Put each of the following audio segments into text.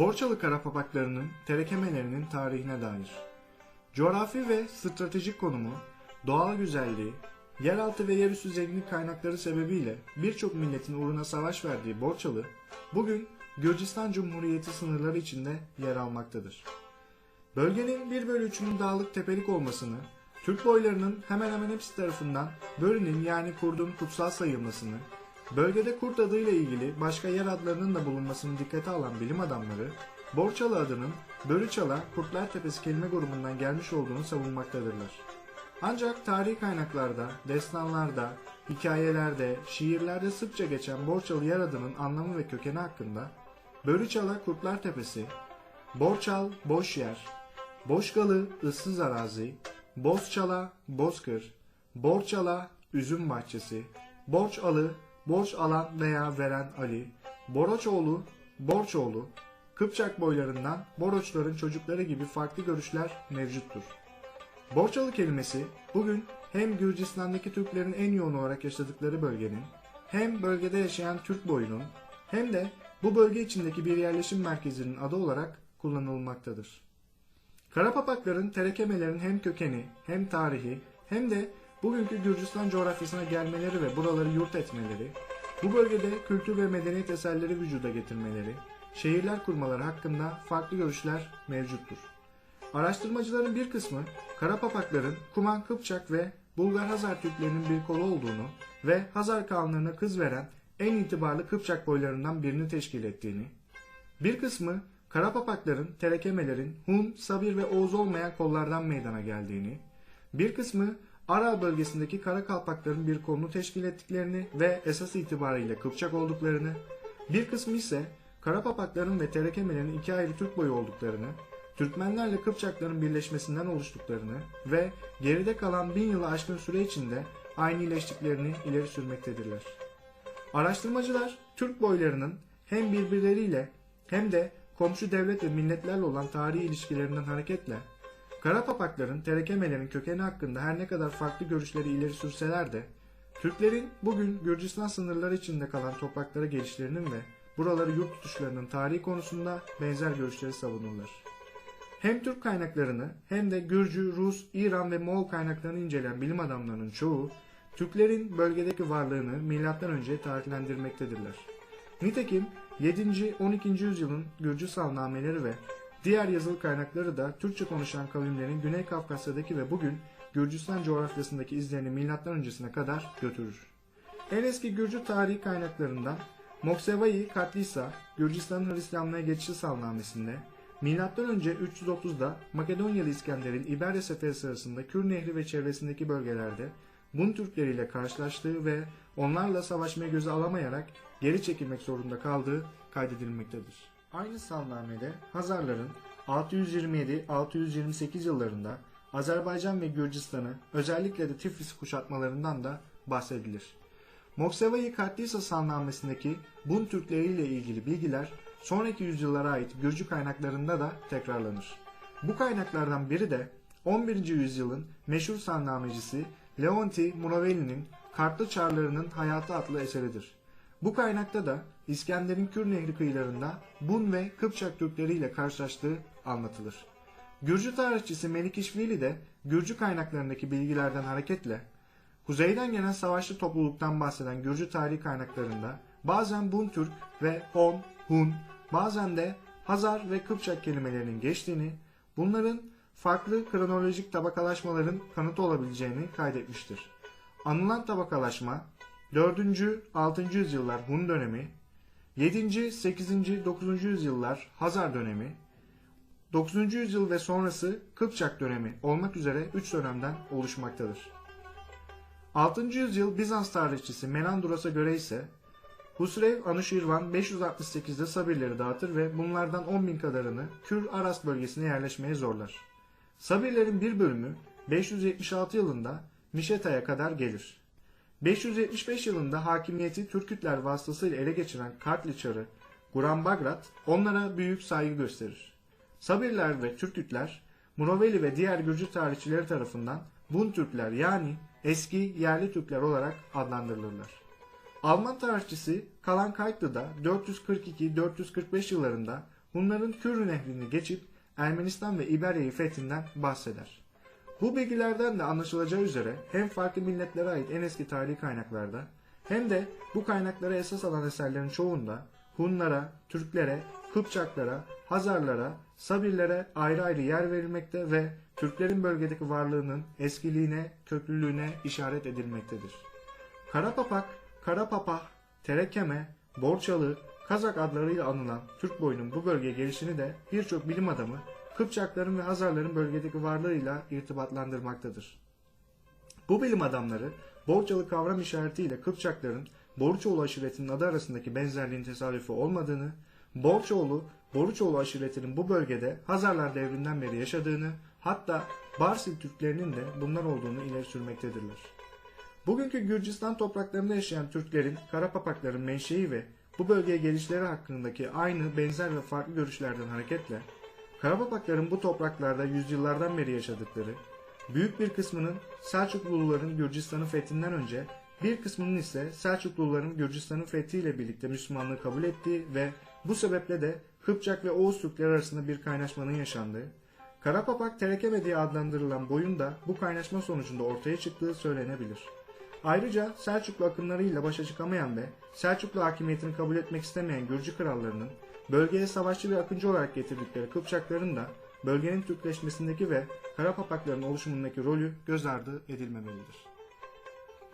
Borçalı Karapapaklarının terekemelerinin tarihine dair. Coğrafi ve stratejik konumu, doğal güzelliği, yeraltı ve yerüstü zenginlik kaynakları sebebiyle birçok milletin uğruna savaş verdiği Borçalı, bugün Gürcistan Cumhuriyeti sınırları içinde yer almaktadır. Bölgenin 1 bölü 3'ünün dağlık tepelik olmasını, Türk boylarının hemen hemen hepsi tarafından Börü'nün yani kurdun kutsal sayılmasını, bölgede kurt adıyla ilgili başka yer adlarının da bulunmasını dikkate alan bilim adamları, Borçalı adının Börüçala Kurtlar Tepesi kelime grubundan gelmiş olduğunu savunmaktadırlar. Ancak tarihi kaynaklarda, destanlarda, hikayelerde, şiirlerde sıkça geçen Borçalı yer adının anlamı ve kökeni hakkında Börüçala Kurtlar Tepesi, Borçal boş yer, Boşgalı ıssız arazi, Bozçala bozkır, Borçala üzüm bahçesi, Borçalı borç alan veya veren Ali, Boroçoğlu Borçoğlu, Kıpçak boylarından Boroçların çocukları gibi farklı görüşler mevcuttur. Borçalı kelimesi bugün hem Gürcistan'daki Türklerin en yoğun olarak yaşadıkları bölgenin, hem bölgede yaşayan Türk boyunun, hem de bu bölge içindeki bir yerleşim merkezinin adı olarak kullanılmaktadır. Karapapakların terekemelerin hem kökeni, hem tarihi, hem de bugünkü Gürcistan coğrafyasına gelmeleri ve buraları yurt etmeleri, bu bölgede kültür ve medeniyet eserleri vücuda getirmeleri, şehirler kurmaları hakkında farklı görüşler mevcuttur. Araştırmacıların bir kısmı Karapapakların Kuman Kıpçak ve Bulgar Hazar Türklerinin bir kolu olduğunu ve Hazar kanlarına kız veren en itibarlı Kıpçak boylarından birini teşkil ettiğini, bir kısmı Karapapakların, terekemelerin Hun, Sabir ve Oğuz olmayan kollardan meydana geldiğini, bir kısmı Aral bölgesindeki kara kalpakların bir kolunu teşkil ettiklerini ve esas itibariyle Kıpçak olduklarını, bir kısmı ise Karapapakların ve terekemelerin iki ayrı Türk boyu olduklarını, Türkmenlerle Kıpçakların birleşmesinden oluştuklarını ve geride kalan bin yılı aşkın süre içinde aynileştiklerini ileri sürmektedirler. Araştırmacılar Türk boylarının hem birbirleriyle hem de komşu devlet ve milletlerle olan tarihi ilişkilerinden hareketle Karapapakların, terekemelerin kökeni hakkında her ne kadar farklı görüşleri ileri sürseler de Türklerin bugün Gürcistan sınırları içinde kalan topraklara gelişlerinin ve buraları yurt tutuşlarının tarihi konusunda benzer görüşleri savunurlar. Hem Türk kaynaklarını hem de Gürcü, Rus, İran ve Moğol kaynaklarını inceleyen bilim adamlarının çoğu Türklerin bölgedeki varlığını M.Ö. tarihlendirmektedirler. Nitekim 7. 12. yüzyılın Gürcü salnameleri ve diğer yazılı kaynakları da Türkçe konuşan kavimlerin Güney Kafkasya'daki ve bugün Gürcistan coğrafyasındaki izlerini milattan öncesine kadar götürür. En eski Gürcü tarihi kaynaklarından Moksevai Katlisa, Gürcistan'ın Hristiyanlığa geçişi salnamesinde önce 330'da Makedonyalı İskender'in İberya seferi sırasında Kür Nehri ve çevresindeki bölgelerde Bun Türkleriyle karşılaştığı ve onlarla savaşmayı göze alamayarak geri çekilmek zorunda kaldığı kaydedilmektedir. Aynı salnamede Hazarların 627-628 yıllarında Azerbaycan ve Gürcistan'ı özellikle de Tiflis'i kuşatmalarından da bahsedilir. Moksevai Katlisa salnamesindeki Bun Türkleri ile ilgili bilgiler sonraki yüzyıllara ait Gürcü kaynaklarında da tekrarlanır. Bu kaynaklardan biri de 11. yüzyılın meşhur sannamecisi Leonti Muraveli'nin Kartlı Çarlarının Hayatı adlı eseridir. Bu kaynakta da İskender'in Kür Nehri kıyılarında Bun ve Kıpçak Türkleri ile karşılaştığı anlatılır. Gürcü tarihçisi Melikişvili de Gürcü kaynaklarındaki bilgilerden hareketle kuzeyden gelen savaşçı topluluktan bahseden Gürcü tarihi kaynaklarında bazen Bun Türk ve Hon, Hun, bazen de Hazar ve Kıpçak kelimelerinin geçtiğini, bunların farklı kronolojik tabakalaşmaların kanıtı olabileceğini kaydetmiştir. Anılan tabakalaşma 4. 6. yüzyıllar Hun dönemi, 7. 8. 9. yüzyıllar Hazar dönemi, 9. yüzyıl ve sonrası Kıpçak dönemi olmak üzere 3 dönemden oluşmaktadır. 6. yüzyıl Bizans tarihçisi Menandros'a göre ise Husrev Anuşirvan 568'de Sabirleri dağıtır ve bunlardan 10 bin kadarını Kür Aras bölgesine yerleşmeye zorlar. Sabirlerin bir bölümü 576 yılında Mişeta'ya kadar gelir. 575 yılında hakimiyeti Türkütler vasıtasıyla ele geçiren Kartli Çarı Guram Bagrat onlara büyük saygı gösterir. Sabirler ve Türkütler Muroveli ve diğer Gürcü tarihçileri tarafından Bun Türkler yani eski yerli Türkler olarak adlandırılırlar. Alman tarihçisi Kalan Kaytlı da 442-445 yıllarında Hunların Kürü Nehri'ni geçip Ermenistan ve İberya'yı fethinden bahseder. Bu bilgilerden de anlaşılacağı üzere hem farklı milletlere ait en eski tarihi kaynaklarda hem de bu kaynaklara esas alan eserlerin çoğunda Hunlara, Türklere, Kıpçaklara, Hazarlara, Sabirlere ayrı ayrı yer verilmekte ve Türklerin bölgedeki varlığının eskiliğine, köklülüğüne işaret edilmektedir. Karapapak, Karapapah, Terekeme, Borçalı, Kazak adlarıyla anılan Türk boyunun bu bölgeye gelişini de birçok bilim adamı Kıpçakların ve Hazarların bölgedeki varlığıyla irtibatlandırmaktadır. Bu bilim adamları Borçalı kavram işaretiyle Kıpçakların Boruçoğlu aşiretinin adı arasındaki benzerliğin tesadüfü olmadığını, Borçoğlu, Boruçoğlu aşiretinin bu bölgede Hazarlar devrinden beri yaşadığını, hatta Barsil Türklerinin de bunlar olduğunu ileri sürmektedirler. Bugünkü Gürcistan topraklarında yaşayan Türklerin, Karapapakların menşei ve bu bölgeye gelişleri hakkındaki aynı, benzer ve farklı görüşlerden hareketle, Karapapakların bu topraklarda yüzyıllardan beri yaşadıkları, büyük bir kısmının Selçukluluların Gürcistan'ın fethinden önce, bir kısmının ise Selçukluların Gürcistan'ın fethiyle birlikte Müslümanlığı kabul ettiği ve bu sebeple de Kıpçak ve Oğuz Türkleri arasında bir kaynaşmanın yaşandığı, Karapapak Terekeme diye adlandırılan boyun da bu kaynaşma sonucunda ortaya çıktığı söylenebilir. Ayrıca Selçuklu akımlarıyla başa çıkamayan ve Selçuklu hakimiyetini kabul etmek istemeyen Gürcü krallarının bölgeye savaşçı bir akıncı olarak getirdikleri Kıpçakların da bölgenin Türkleşmesindeki ve Karapapakların oluşumundaki rolü göz ardı edilmemelidir.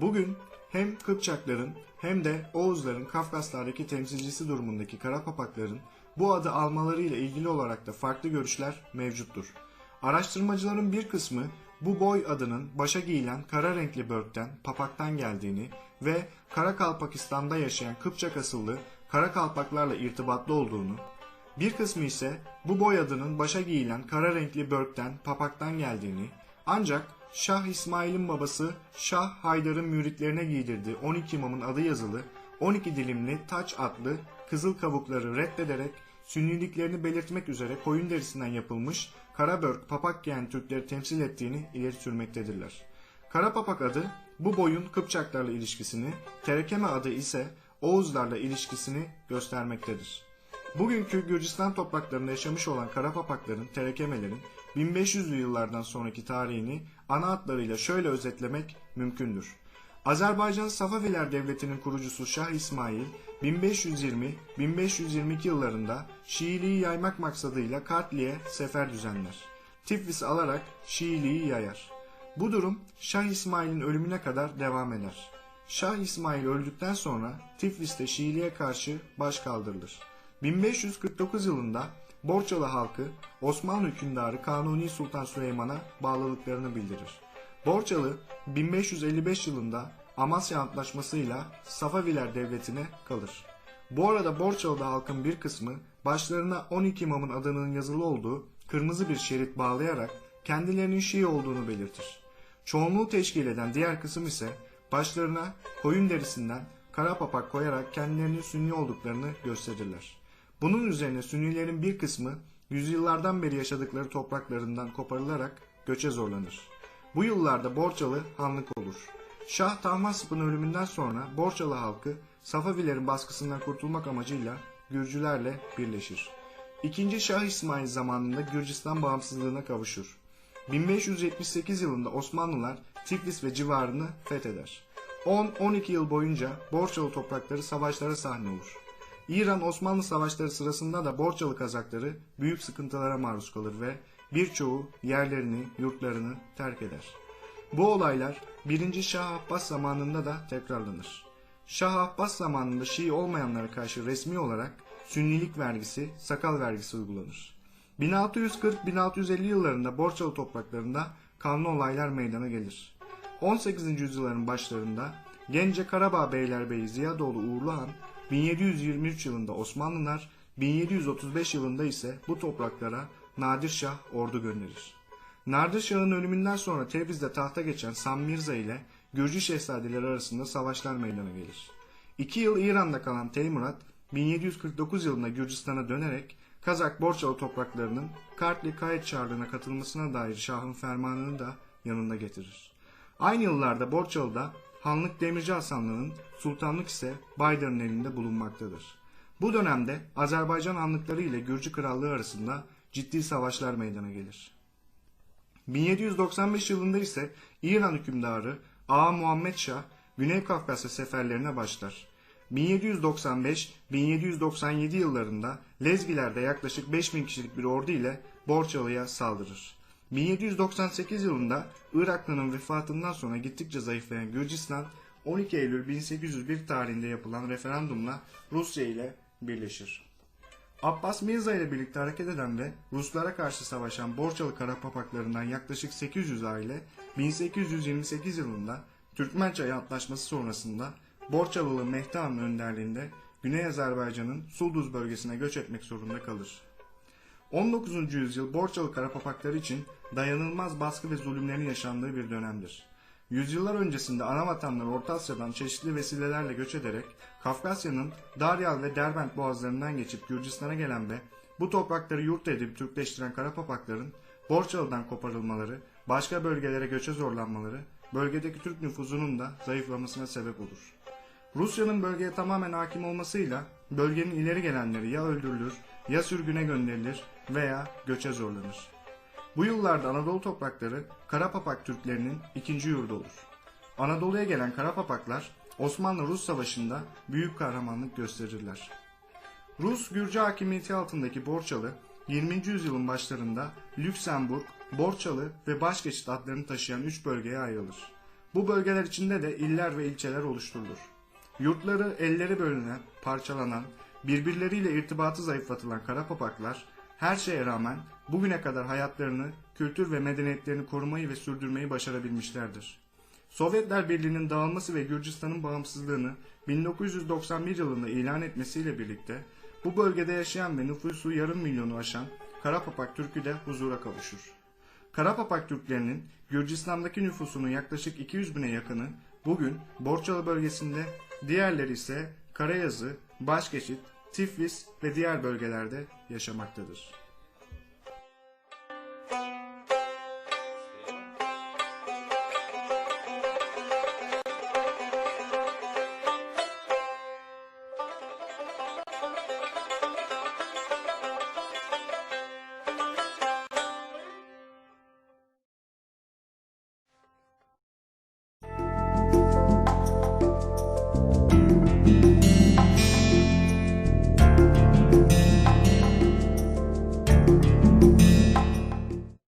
Bugün hem Kıpçakların hem de Oğuzların Kafkaslardaki temsilcisi durumundaki Karapapakların bu adı almalarıyla ilgili olarak da farklı görüşler mevcuttur. Araştırmacıların bir kısmı bu boy adının başa giyilen kara renkli börkten, papaktan geldiğini ve Karakalpakistan'da yaşayan Kıpçak asıllı Karakalpaklarla irtibatlı olduğunu, bir kısmı ise bu boy adının başa giyilen kara renkli börkten, papaktan geldiğini, ancak Şah İsmail'in babası Şah Haydar'ın müritlerine giydirdiği 12 imamın adı yazılı 12 dilimli taç adlı kızıl kabukları reddederek sünniliklerini belirtmek üzere koyun derisinden yapılmış Karabörk papak giyen Türkleri temsil ettiğini ileri sürmektedirler. Kara papak adı bu boyun Kıpçaklarla ilişkisini, Terekeme adı ise Oğuzlarla ilişkisini göstermektedir. Bugünkü Gürcistan topraklarında yaşamış olan Karapapakların, Terekemelerin 1500'lü yıllardan sonraki tarihini ana adlarıyla şöyle özetlemek mümkündür. Azerbaycan Safaviler Devleti'nin kurucusu Şah İsmail 1520-1522 yıllarında Şiiliği yaymak maksadıyla Kartli'ye sefer düzenler. Tiflis'i alarak Şiiliği yayar. Bu durum Şah İsmail'in ölümüne kadar devam eder. Şah İsmail öldükten sonra Tiflis'te Şiiliğe karşı baş kaldırılır. 1549 yılında Borçalı halkı Osmanlı hükümdarı Kanuni Sultan Süleyman'a bağlılıklarını bildirir. Borçalı 1555 yılında Amasya Antlaşması'yla Safaviler Devleti'ne kalır. Bu arada Borçalı'da halkın bir kısmı başlarına 12 imamın adının yazılı olduğu kırmızı bir şerit bağlayarak kendilerinin Şii olduğunu belirtir. Çoğunluğu teşkil eden diğer kısım ise başlarına koyun derisinden kara papak koyarak kendilerinin Sünni olduklarını gösterirler. Bunun üzerine Sünnilerin bir kısmı yüzyıllardan beri yaşadıkları topraklarından koparılarak göçe zorlanır. Bu yıllarda Borçalı hanlık olur. Şah Tahmasp'ın ölümünden sonra Borçalı halkı Safavilerin baskısından kurtulmak amacıyla Gürcülerle birleşir. İkinci Şah İsmail zamanında Gürcistan bağımsızlığına kavuşur. 1578 yılında Osmanlılar Tiflis ve civarını fetheder. 10-12 yıl boyunca Borçalı toprakları savaşlara sahne olur. İran-Osmanlı savaşları sırasında da Borçalı Kazakları büyük sıkıntılara maruz kalır ve birçoğu yerlerini, yurtlarını terk eder. Bu olaylar 1. Şah Abbas zamanında da tekrarlanır. Şah Abbas zamanında Şii olmayanlara karşı resmi olarak sünnilik vergisi, sakal vergisi uygulanır. 1640-1650 yıllarında Borçalı topraklarında kanlı olaylar meydana gelir. 18. yüzyılların başlarında Gence Karabağ Beylerbeyi Ziyadoğlu Uğurlu Han 1723 yılında Osmanlılar, 1735 yılında ise bu topraklara Nadir Şah ordu gönderir. Nadir Şah'ın ölümünden sonra Tebriz'de tahta geçen Sam Mirza ile Gürcü şehzadeleri arasında savaşlar meydana gelir. İki yıl İran'da kalan Teymurat, 1749 yılında Gürcistan'a dönerek Kazak Borçalı topraklarının Kartli Kayıt Çarlığı'na katılmasına dair Şah'ın fermanını da yanında getirir. Aynı yıllarda Borçalı'da Hanlık Demirci Hasanlığı'nın, sultanlık ise Baydar'ın elinde bulunmaktadır. Bu dönemde Azerbaycan Hanlıkları ile Gürcü Krallığı arasında ciddi savaşlar meydana gelir. 1795 yılında ise İran hükümdarı Ağa Muhammed Şah Güney Kafkasya seferlerine başlar. 1795-1797 yıllarında Lezgilerde yaklaşık 5000 kişilik bir ordu ile Borçalı'ya saldırır. 1798 yılında Iraklı'nın vefatından sonra gittikçe zayıflayan Gürcistan 12 Eylül 1801 tarihinde yapılan referandumla Rusya ile birleşir. Abbas Mirza ile birlikte hareket eden ve Ruslara karşı savaşan Borçalı Karapapaklarından yaklaşık 800 aile 1828 yılında Türkmen Çayı Antlaşması sonrasında Borçalılı Mehdi Han'ın önderliğinde Güney Azerbaycan'ın Sulduz bölgesine göç etmek zorunda kalır. 19. yüzyıl Borçalı Karapapakları için dayanılmaz baskı ve zulümlerin yaşandığı bir dönemdir. Yüzyıllar öncesinde ana vatanlar Orta Asya'dan çeşitli vesilelerle göç ederek Kafkasya'nın Daryal ve Derbent boğazlarından geçip Gürcistan'a gelen ve bu toprakları yurt edip Türkleştiren Karapapakların Borçalı'dan koparılmaları, başka bölgelere göçe zorlanmaları, bölgedeki Türk nüfusunun da zayıflamasına sebep olur. Rusya'nın bölgeye tamamen hakim olmasıyla bölgenin ileri gelenleri ya öldürülür, ya sürgüne gönderilir veya göçe zorlanır. Bu yıllarda Anadolu toprakları Karapapak Türklerinin ikinci yurdu olur. Anadolu'ya gelen Karapapaklar Osmanlı-Rus Savaşı'nda büyük kahramanlık gösterirler. Rus-Gürcü hakimiyeti altındaki Borçalı, 20. yüzyılın başlarında Lüksemburg, Borçalı ve Başgeçit adlarını taşıyan üç bölgeye ayrılır. Bu bölgeler içinde de iller ve ilçeler oluşturulur. Yurtları elleri bölünen, parçalanan, birbirleriyle irtibatı zayıflatılan Karapapaklar, her şeye rağmen bugüne kadar hayatlarını, kültür ve medeniyetlerini korumayı ve sürdürmeyi başarabilmişlerdir. Sovyetler Birliği'nin dağılması ve Gürcistan'ın bağımsızlığını 1991 yılında ilan etmesiyle birlikte bu bölgede yaşayan ve nüfusu yarım milyonu aşan Karapapak Türk'ü de huzura kavuşur. Karapapak Türklerinin Gürcistan'daki nüfusunun yaklaşık 200 bine yakını bugün Borçalı bölgesinde, diğerleri ise Karayazı, Başgeçit, Tiflis ve diğer bölgelerde yaşamaktadır.